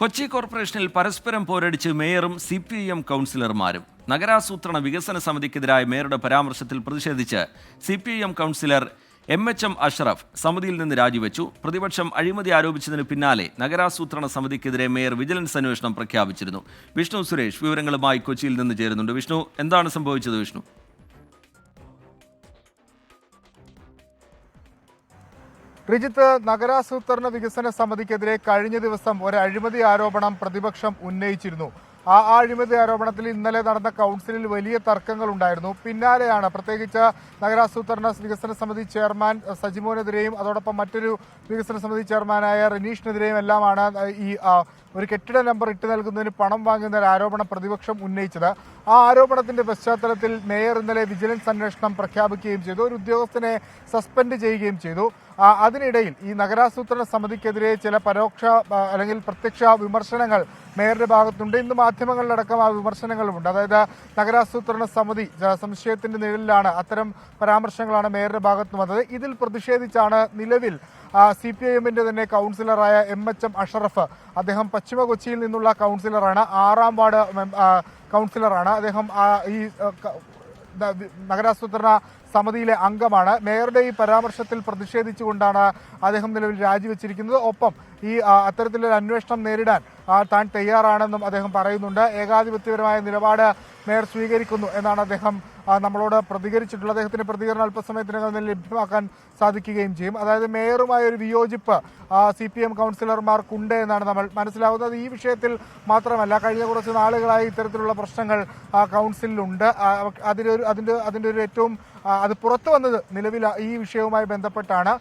കൊച്ചി കോർപ്പറേഷനിൽ പരസ്പരം പോരടിച്ച് മേയറും സി പി ഐ എം കൗൺസിലർമാരും നഗരാസൂത്രണ വികസന സമിതിക്കെതിരായ മേയറുടെ പരാമർശത്തിൽ പ്രതിഷേധിച്ച് C P I M councillor M H M Ashraf സമിതിയിൽ നിന്ന് രാജിവെച്ചു. പ്രതിപക്ഷം അഴിമതി ആരോപിച്ചതിന് പിന്നാലെ നഗരാസൂത്രണ സമിതിക്കെതിരെ മേയർ വിജിലൻസ് അന്വേഷണം പ്രഖ്യാപിച്ചിരുന്നു. വിഷ്ണു സുരേഷ് വിവരങ്ങളുമായി കൊച്ചിയിൽ നിന്ന് ചേരുന്നുണ്ട്. വിഷ്ണു എന്താണ് സംഭവിച്ചത് വിഷ്ണു? റിജിത്ത് നഗരാസൂത്രണ വികസന സമിതിക്കെതിരെ കഴിഞ്ഞ ദിവസം ഒരു അഴിമതി ആരോപണം പ്രതിപക്ഷം ഉന്നയിച്ചിരുന്നു. ആ അഴിമതി ആരോപണത്തിൽ ഇന്നലെ നടന്ന കൗൺസിലിൽ വലിയ തർക്കങ്ങൾ ഉണ്ടായിരുന്നു പിന്നാലെയാണ് പ്രത്യേകിച്ച് നഗരാസൂത്രണ വികസന സമിതി ചെയർമാൻ സജിമോനെതിരെയും അതോടൊപ്പം മറ്റൊരു വികസന സമിതി ചെയർമാനായ റനീഷിനെതിരെയും എല്ലാമാണ് ഈ ഒരു കെട്ടിട നമ്പർ ഇട്ട് നൽകുന്നതിന് പണം വാങ്ങുന്ന ഒരു ആരോപണം പ്രതിപക്ഷം ഉന്നയിച്ചത്. ആ ആരോപണത്തിന്റെ പശ്ചാത്തലത്തിൽ മേയർ ഇന്നലെ വിജിലൻസ് അന്വേഷണം പ്രഖ്യാപിക്കുകയും ചെയ്തു. ഒരു ഉദ്യോഗസ്ഥനെ സസ്പെൻഡ് ചെയ്യുകയും ചെയ്തു. അതിനിടയിൽ ഈ നഗരാസൂത്രണ സമിതിക്കെതിരെ ചില പരോക്ഷ അല്ലെങ്കിൽ പ്രത്യക്ഷ വിമർശനങ്ങൾ മേയറുടെ ഭാഗത്തുണ്ട്. ഇന്ന് മാധ്യമങ്ങളിലടക്കം ആ വിമർശനങ്ങളുമുണ്ട്. അതായത് നഗരാസൂത്രണ സമിതി സംശയത്തിന്റെ നിഴലിലാണ് അത്തരം പരാമർശങ്ങളാണ് മേയറുടെ ഭാഗത്ത് വന്നത്. ഇതിൽ പ്രതിഷേധിച്ചാണ് നിലവിൽ സി പി ഐ എമ്മിന്റെ തന്നെ കൗൺസിലറായ എം എച്ച് എം അഷറഫ് അദ്ദേഹം പശ്ചിമ കൊച്ചിയിൽ നിന്നുള്ള കൗൺസിലറാണ്. ആറാം വാർഡ് കൗൺസിലറാണ്. അദ്ദേഹം ഈ നഗരാസൂത്രണ സമിതിയിലെ അംഗമാണ്. മേയറുടെ ഈ പരാമർശത്തിൽ പ്രതിഷേധിച്ചുകൊണ്ടാണ് അദ്ദേഹം നിലവിൽ രാജിവെച്ചിരിക്കുന്നത്. ഒപ്പം ഈ അത്തരത്തിലൊരു അന്വേഷണം നേരിടാൻ താൻ തയ്യാറാണെന്നും അദ്ദേഹം പറയുന്നുണ്ട്. ഏകാധിപത്യപരമായ നിലപാട് മേയർ സ്വീകരിക്കുന്നു എന്നാണ് അദ്ദേഹം നമ്മളോട് പ്രതികരിച്ചിട്ടുള്ളത്. അദ്ദേഹത്തിന്റെ പ്രതികരണം അല്പസമയത്തിനകം തന്നെ ലഭ്യമാക്കാൻ സാധിക്കുകയും ചെയ്യും. അതായത് മേയറുമായ ഒരു വിയോജിപ്പ് സി പി എം കൗൺസിലർമാർക്കുണ്ട് എന്നാണ് നമ്മൾ മനസ്സിലാവുന്നത്. ഈ വിഷയത്തിൽ മാത്രമല്ല കഴിഞ്ഞ കുറച്ച് നാളുകളായി ഇത്തരത്തിലുള്ള പ്രശ്നങ്ങൾ ആ, അതിലൊരു അതിന്റെ അതിന്റെ ഒരു ഏറ്റവും അത് പുറത്തു വന്നത് നിലവിൽ ഈ വിഷയവുമായി ബന്ധപ്പെട്ടാണ്.